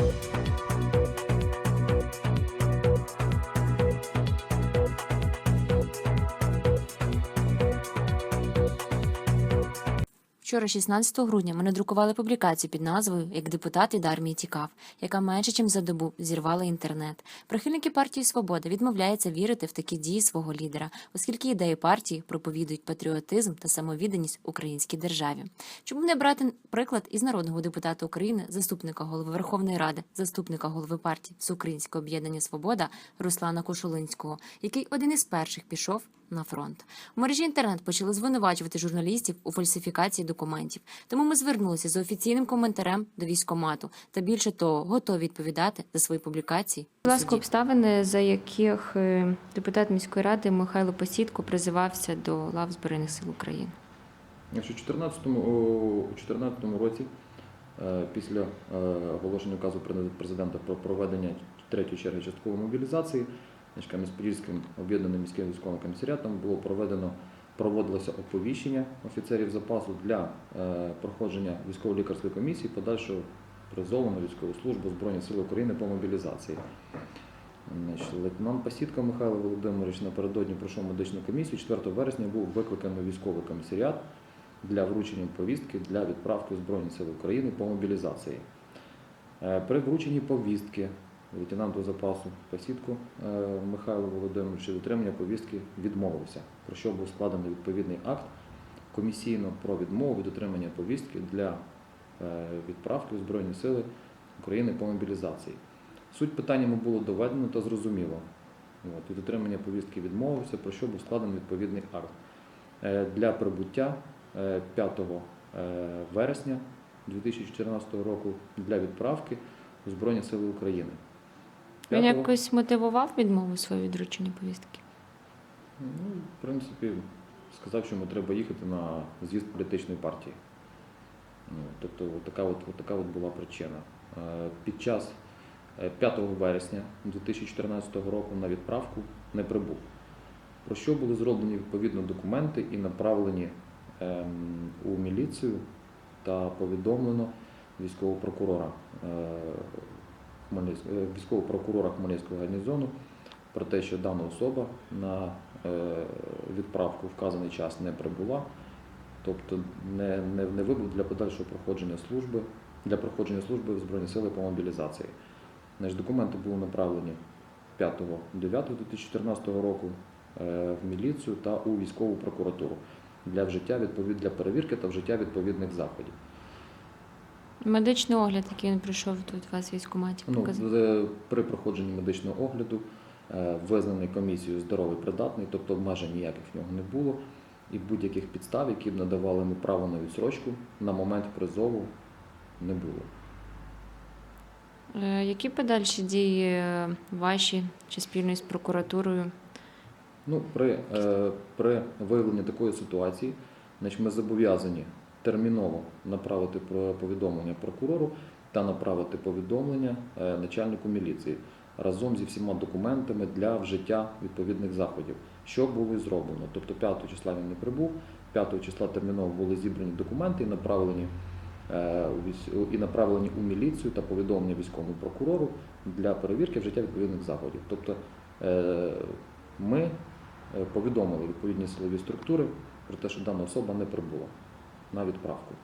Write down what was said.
Thank you. Вчора, 16 грудня, ми надрукували публікацію під назвою Як депутат від армії тікав, яка менше ніж за добу зірвала інтернет. Прихильники партії Свобода відмовляються вірити в такі дії свого лідера, оскільки ідеї партії проповідують патріотизм та самовідданість українській державі. Чому не брати приклад із народного депутата України, заступника голови Верховної Ради, заступника голови партії Всеукраїнського об'єднання Свобода Руслана Кошулинського, який один із перших пішов на фронт. У мережі інтернет почали звинувачувати журналістів у фальсифікації документів. Тому ми звернулися з офіційним коментарем до військомату та більше того, готові відповідати за свої публікації. Будь ласка, обставини, за яких е, депутат міської ради Михайло Посідко призивався до лав Збройних сил України. Якщо у 2014 році, е, після е, оголошення указу Пре- президента про проведення третьої черги часткової мобілізації, значить, Кам'янець-Подільським об'єднаним міським військовим комісаріатом було проведено проводилося оповіщення офіцерів запасу для е, проходження військово-лікарської комісії, подальшого призову на військову службу Збройних сил України по мобілізації. Лейтенант Пасідко Михайло Володимирович напередодні пройшов медичну комісію. 4 вересня був викликаний військовий комісаріат для вручення повістки для відправки у Збройні Сили України по мобілізації. Е, При врученні повістки лейтенанту запасу Пасідку е, Михайло Володимирович від отримання повістки відмовився, про що був складений відповідний акт комісійно про відмову від отримання повістки для е, відправки у Збройні Сили України по мобілізації. Суть питання йому було доведено та зрозуміло. От, від отримання повістки відмовився, про що був складений відповідний акт. Е, Для прибуття е, 5 е, вересня 2014 року для відправки у Збройні Сили України. Він 5 якось мотивував відмову своє відручення повістки. Ну, в принципі, сказав, що йому треба їхати на з'їзд політичної партії. Ну, тобто, от така от, от така от була причина. Е, Під час е, 5 вересня 2014 року на відправку не прибув. Про що були зроблені відповідно документи і направлені ем, у міліцію та повідомлено військового прокурора е, е, військового прокурора Хмельницького гарнізону про те, що дана особа на е, відправку вказаний час не прибула, тобто не, не, не вибув для подальшого проходження служби, для проходження служби в Збройні Сили по мобілізації. Значить, документи були направлені 5.9.2014 року е, в міліцію та у військову прокуратуру для вжиття відповід для перевірки та вжиття відповідних заходів. Медичний огляд, який він пройшов тут у вас в військкоматі, Ну, показав. з- при проходженні медичного огляду е, визнаний комісією здоровий придатний, тобто обмежень ніяких в нього не було, і будь-яких підстав, які б надавали йому право на відсрочку, на момент призову не було. Е, Які подальші дії е, ваші чи спільно з прокуратурою? Ну, при, е, при виявленні такої ситуації, значить, ми зобов'язані терміново направити повідомлення прокурору та направити повідомлення е, начальнику міліції разом зі всіма документами для вжиття відповідних заходів, що було і зроблено. Тобто 5 числа він не прибув, 5 числа терміново були зібрані документи і направлені, е, і направлені у міліцію та повідомлення військовому прокурору для перевірки вжиття відповідних заходів. Тобто е, ми повідомили відповідні силові структури про те, що дана особа не прибула на відправку.